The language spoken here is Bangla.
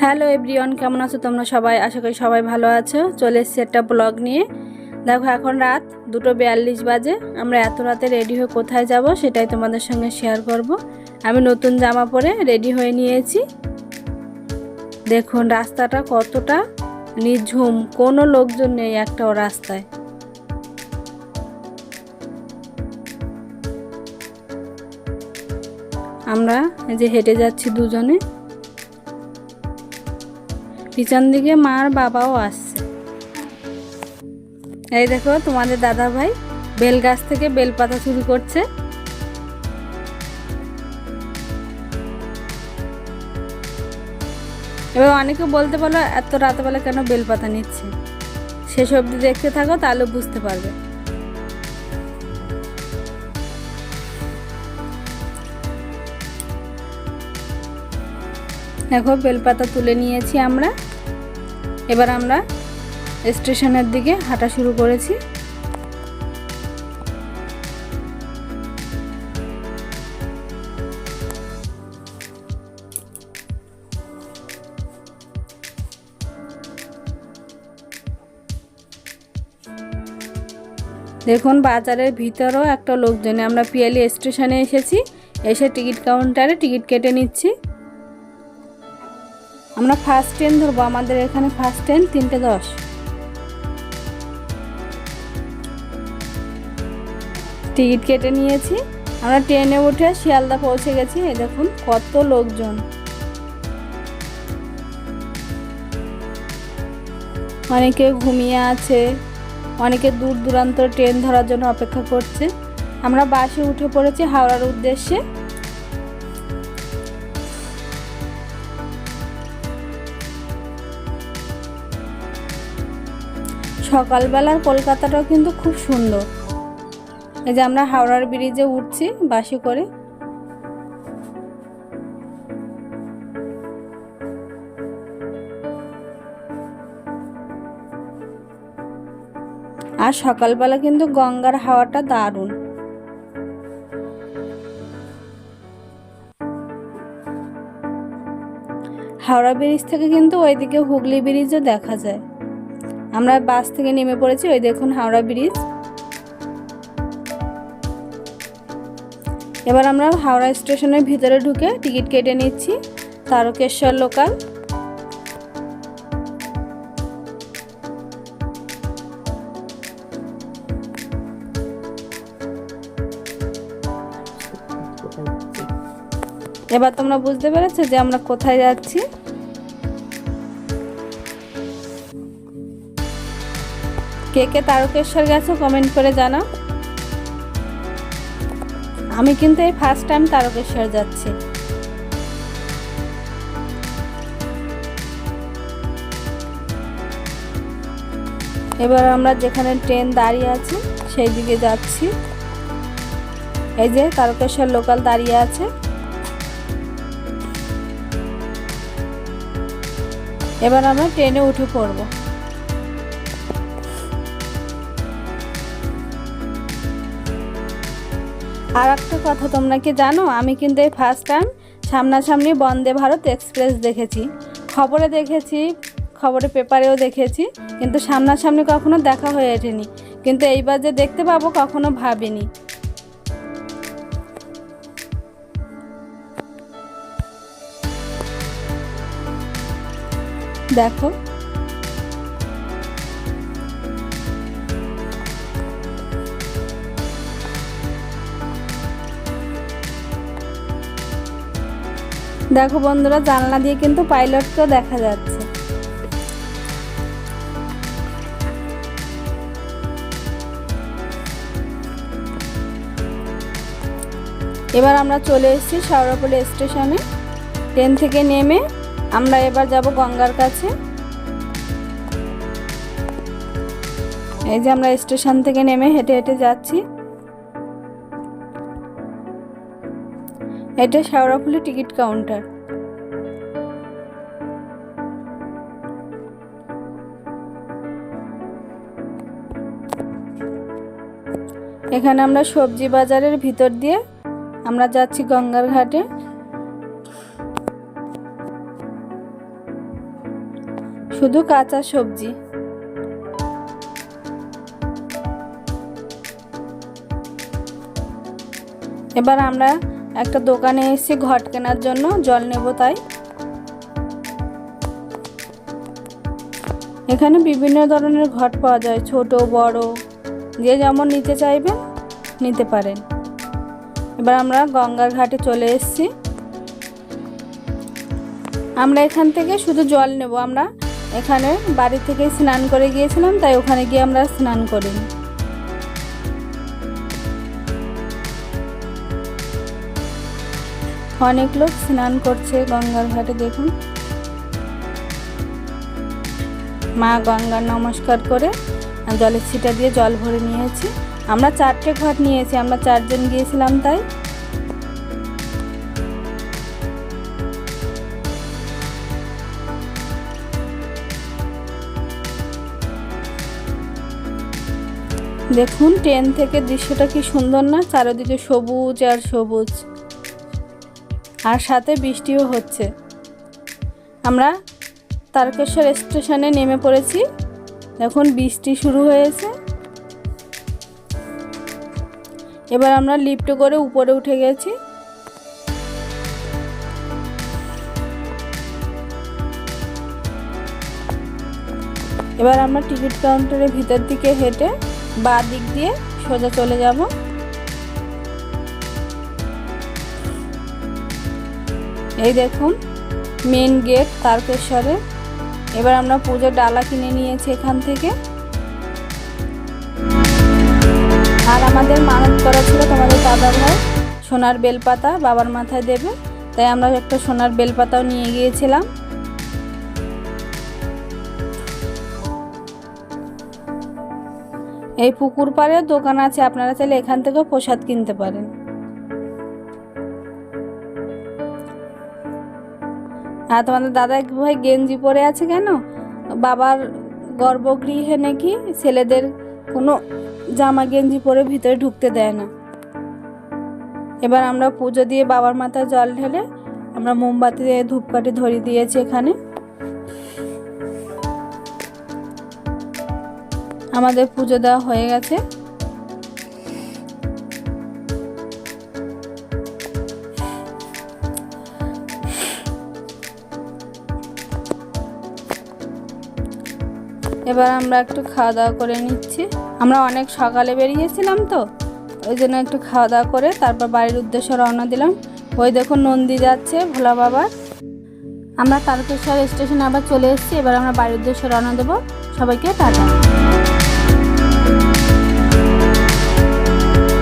হ্যালো এভরিওয়ান, কেমন আছো তোমরা সবাই? আশা করি সবাই ভালো আছো। চলে এসেছি একটা ব্লগ নিয়ে। দেখো, এখন রাত দুটো বিয়াল্লিশ বাজে। আমরা এত রাতে রেডি হয়ে কোথায় যাব সেটাই তোমাদের সঙ্গে শেয়ার করব। আমি নতুন জামা পরে রেডি হয়ে নিয়েছি। দেখুন, রাস্তাটা কতটা নিঝুম। কোনো লোকজন নেই একটাও রাস্তায়। আমরা যে হেঁটে যাচ্ছি দুজনে। পিছন দিকে মার বাবাও আসছে। এই দেখো তোমাদের দাদা ভাই বেল গাছ থেকে বেল পাতা শুরু করছে। এবার অনেকে বলতে পারো এত রাতবেলা কেন বেল পাতা নিচ্ছে? সেসব দেখতে থাকো, তাহলে বুঝতে পারবে। দেখো, বেলপাতা তুলে নিয়েছি আমরা। এবার আমরা স্টেশনের দিকে হাঁটা শুরু করেছি। দেখুন, বাজারের ভিতরেও একটা লোকজনে, আমরা পিয়ালি স্টেশনে এসেছি। এসে টিকিট কাউন্টারে টিকিট কেটে নিচ্ছি। আমরা ফার্স্ট ট্রেন ধরবো, আমাদের এখানে ফার্স্ট ট্রেন তিনটে দশ। টিকিট কেটে নিয়েছি। আমরা ট্রেনে উঠে শিয়ালদা পৌঁছে গেছি দেখুন কত লোকজন। অনেকে ঘুমিয়ে আছে, অনেকে দূর দূরান্ত ট্রেন ধরার জন্য অপেক্ষা করছে। আমরা বাসে উঠে পড়েছি হাওড়ার উদ্দেশ্যে। সকালবেলার কলকাতাটাও কিন্তু খুব সুন্দর। এই যে আমরা হাওড়ার ব্রিজে উঠছি বাসে করে। আর সকালবেলা কিন্তু গঙ্গার হাওয়াটা দারুণ। হাওড়া ব্রিজ থেকে কিন্তু ওইদিকে হুগলি ব্রিজও দেখা যায়। আমরা বাস থেকে নেমে পড়েছি, ওই দেখুন হাওড়া ব্রিজ। এবার আমরা হাওড়া স্টেশনের ভিতরে ঢুকে টিকিট কেটে নিচ্ছি, তারকেশ্বর লোকাল। এবার তোমরা বুঝতে পেরেছ যে আমরা কোথায় যাচ্ছি। কে কে তারকেশ্বর গেছো কমেন্ট করে জানাও। আমি কিন্তু এই ফার্স্ট টাইম তারকেশ্বর যাচ্ছি। এবার আমরা যেখানে ট্রেন দাঁড়িয়ে আছে সেই দিকে যাচ্ছি। এই যে তারকেশ্বর লোকাল দাঁড়িয়ে আছে। এবার আমরা ট্রেনে উঠে পড়ব। আর একটা কথা তোমরা কি জানো? আমি কিন্তু এই ফার্স্ট টাইম সামনাসামনি বন্দে ভারত এক্সপ্রেস দেখেছি। খবরে দেখেছি খবরে পেপারেও দেখেছি, কিন্তু সামনাসামনি কখনো দেখা হয়ে ওঠেনি। কিন্তু এইবার যে দেখতে পাবো, কখনো ভাবিনি। দেখো দেখো বন্ধুরা, জানলা দিয়ে কিন্তু পাইলটকেও দেখা যাচ্ছে। এবার আমরা চলে এসেছি শাওড়াপল্লী স্টেশনে। ট্রেন থেকে নেমে আমরা এবার যাব গঙ্গার কাছে। এই যে আমরা স্টেশন থেকে নেমে হেঁটে হেঁটে যাচ্ছি। এটা শেওড়াফুলি টিকিট কাউন্টার। এখানে আমরা সবজি বাজারের ভিতর দিয়ে আমরা যাচ্ছি গঙ্গার ঘাটে। শুধু কাঁচা সবজি। এবার আমরা একটা দোকানে এসেছি ঘট কেনার জন্য জল নেব তাই। এখানে বিভিন্ন ধরনের ঘট পাওয়া যায়, ছোট, বড়, যে যেমন নিতে চাইবেন, নিতে পারেন। এবার আমরা গঙ্গার ঘাটে চলে এসেছি। আমরা এখান থেকে শুধু জল নেব, আমরা এখানে বাড়ি থেকে স্নান করে গিয়েছিলাম, তাই ওখানে গিয়ে আমরা স্নান করিনি অনেক লোক স্নান করছে গঙ্গার ঘাটে, দেখুন। মা গঙ্গার নমস্কার করে জলের ছিটা দিয়ে জল ভরে নিয়েছি। আমরা চারটে ঘট নিয়েছি, আমরা চারজন গিয়েছিলাম তাই। দেখুন, ট্রেন থেকে দৃশ্যটা কি সুন্দর না? চারিদিকে সবুজ আর সবুজ। আর সাথে বৃষ্টিও হচ্ছে। আমরা তারকেশ্বর স্টেশনে নেমে পড়েছি। এখন বৃষ্টি শুরু হয়েছে। এবার আমরা লিফটে করে উপরে উঠে গেছি। এবার আমরা টিকিট কাউন্টারের ভিতর দিকে হেঁটে বা দিক দিয়ে সোজা চলে যাব। এই দেখুন মেন গেট তারকেশ্বরে। এবার আমরা পুজোর ডালা কিনে নিয়েছি এখান থেকে। আর আমাদের মানত করা ছিল তোমাদের দাদা ভাই সোনার বেলপাতা বাবার মাথায় দেবে। তাই আমরা একটা সোনার বেলপাতাও নিয়ে গিয়েছিলাম। এই পুকুর পাড়েও দোকান আছে, আপনারা চাইলে এখান থেকেও প্রসাদ কিনতে পারেন। আর তোমাদের দাদা ভাই গেঞ্জি পরে আছে কেন? বাবার গর্ভগৃহে নাকি ছেলেদের কোনো জামা গেঞ্জি পরে ভিতরে ঢুকতে দেয় না। এবার আমরা পুজো দিয়ে বাবার মাথায় জল ঢেলে আমরা মোমবাতি দিয়ে ধূপকাঠি ধরিয়ে দিয়েছি এখানে। আমাদের পুজো দেওয়া হয়ে গেছে। এবার আমরা একটু খাওয়া দাওয়া করে নিচ্ছি। আমরা অনেক সকালে বেরিয়েছিলাম তো, ওই জন্য একটু খাওয়া দাওয়া করে তারপর বাড়ির উদ্দেশ্যে রওনা দিলাম। ওই দেখো নন্দী যাচ্ছে, ভোলা বাবার আমরা তারকেশ্বর স্টেশনে আবার চলে এসেছি, এবার আমরা বাড়ির উদ্দেশ্যে রওনা দেবো। সবাইকে টাটা।